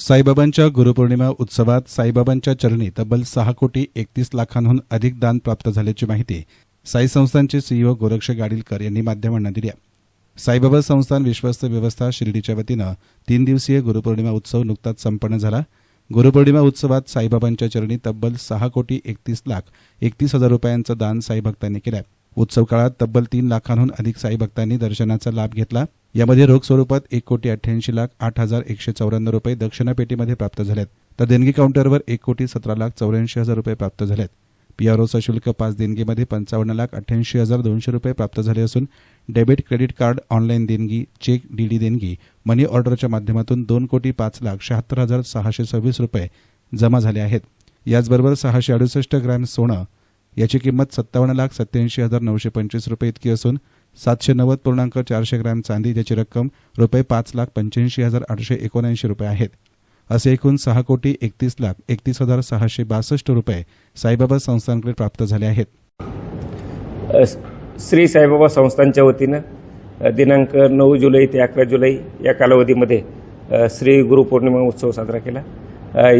साईबाबांच्या गुरुपौर्णिमा उत्सवात साईबाबांच्या चरणी तब्बल सहा कोटी एकतीस लाखांहून अधिक दान प्राप्त झाल्याची माहिती साई संस्थानचे सीईओ गोरक्ष गाडीलकर यांनी माध्यमांना दिली साईबाबा संस्थान विश्वस्त व्यवस्था शिर्डीच्या वतीनं तीन दिवसीय गुरुपौर्णिमा उत्सव नुकताच संपन्न झाला. गुरुपौर्णिमा उत्सवात साईबाबांच्या चरणी तब्बल सहा कोटी एकतीस लाख एकतीस हजार रुपयांचं दान साईभक्तांनी केलं उत्सव काळात तब्बल तीन लाखांहून अधिक साईभक्तांनी दर्शनाचा लाभ घेतला. यामध्ये रोख स्वरूपात एक कोटी अठ्ठ्याऐंशी लाख आठ हजार एकशे चौऱ्याण्णव रुपये दक्षिणा पेटीमध्ये प्राप्त झालेत. तर देणगी काउंटरवर एक कोटी सतरा लाख चौऱ्याऐंशी हजार रुपये प्राप्त झालेत. पीआरओ सशुल्क पाच देणगीमध्ये पंचावन्न लाख अठ्ठ्याऐंशी हजार दोनशे रुपये प्राप्त झाले असून डेबिट क्रेडिट कार्ड ऑनलाईन देणगी चेक डीडी देणगी मनी ऑर्डरच्या माध्यमातून दोन कोटी पाच लाख शहात्तर हजार सहाशे सव्वीस रुपये जमा झाले आहेत. याचबरोबर सहाशे अडुसष्ट ग्रॅम सोनं याची किंमत सत्तावन्न लाख सत्याऐंशी हजार नऊशे पंचवीस रुपये इतकी असून सातशे नव्वद पूर्णांक चारशे ग्रॅम चांदी ज्याची रक्कम रुपये पाच लाख पंच्याऐंशी हजार आठशे एकोणऐंशी रुपये आहेत. असे एकूण सहा कोटी एकतीस लाख एकतीस हजार सहाशे बासष्ट रुपये साईबाबा संस्थांकडे प्राप्त झाले आहेत. श्री साईबाबा संस्थांच्या वतीनं दिनांक नऊ जुलै ते अकरा जुलै या कालावधीमध्ये श्री गुरुपौर्णिमा उत्सव साजरा केला.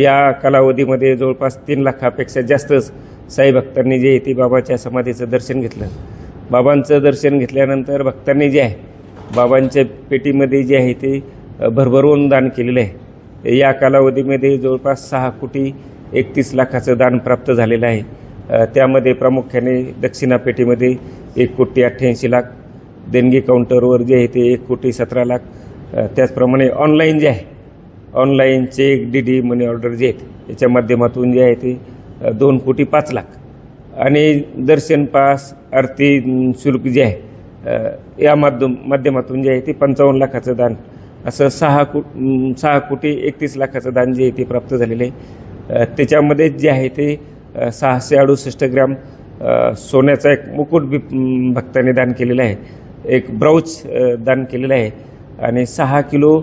या कालावधीमध्ये जवळपास तीन लाखापेक्षा जास्तच साई भक्तांनी जे आहे बाबाच्या समाधीचं दर्शन घेतलं. बाबांचं दर्शन घेतल्यानंतर भक्तांनी जे आहे बाबांच्या पेटीमध्ये जे आहे ते भरभरून दान केलेलं आहे. या कालावधीमध्ये जवळपास सहा कोटी एकतीस लाखाचं दान प्राप्त झालेलं आहे. त्यामध्ये प्रामुख्याने दक्षिणा पेटीमध्ये एक कोटी अठ्ठ्याऐंशी लाख देणगी काउंटरवर जे आहे ते एक कोटी सतरा लाख. त्याचप्रमाणे ऑनलाईन जे आहे online cheque D D money order जे आहेत याच्या माध्यमातून जे आहे ते दोन कोटी पाच लाख. आणि दर्शन पास आरती शुल्क जे आहे या माध्यम माध्यमातून जे आहे ते पंचावन्न लाखाचं दान असं सहा को सहा कोटी एकतीस लाखाचं दान जे आहे ते प्राप्त झालेलं आहे. त्याच्यामध्ये जे आहे ते सहाशे अडुसष्ट ग्रॅम सोन्याचा एक मुकुट बी दान केलेला आहे. एक ब्राऊच दान केलेलं आहे. आणि सहा किलो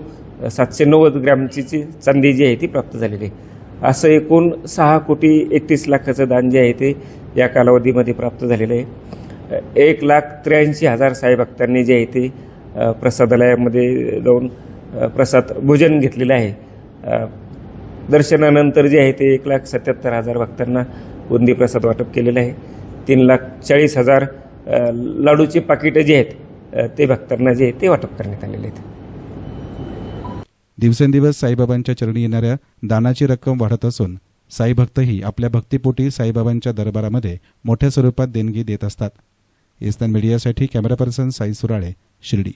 सातशे नव्वद ग्रॅमची जी चांदी जी आहे ती प्राप्त झालेली आहे. असं एकूण सहा कोटी एकतीस लाखाचं दान जे आहे ते या कालावधीमध्ये प्राप्त झालेलं आहे. एक लाख त्र्याऐंशी हजार साई भक्तांनी जे आहे ते प्रसादालयामध्ये जाऊन प्रसाद भोजन घेतलेलं आहे. दर्शनानंतर जे आहे ते एक लाख सत्याहत्तर हजार भक्तांना बुंदी प्रसाद वाटप केलेलं आहे. तीन लाख चाळीस हजार लाडूचे लाडूची पाकिटं जी आहेत ते भक्तांना जे आहे ते वाटप करण्यात आलेले आहेत. दिवसेंदिवस साईबाबांच्या चरणी येणाऱ्या दानाची रक्कम वाढत असून साई भक्तही आपल्या भक्तीपोटी साईबाबांच्या दरबारामध्ये मोठ्या स्वरूपात देणगी देत असतात. इस्तान मीडियासाठी कॅमेरा पर्सन साई सुराळे शिर्डी.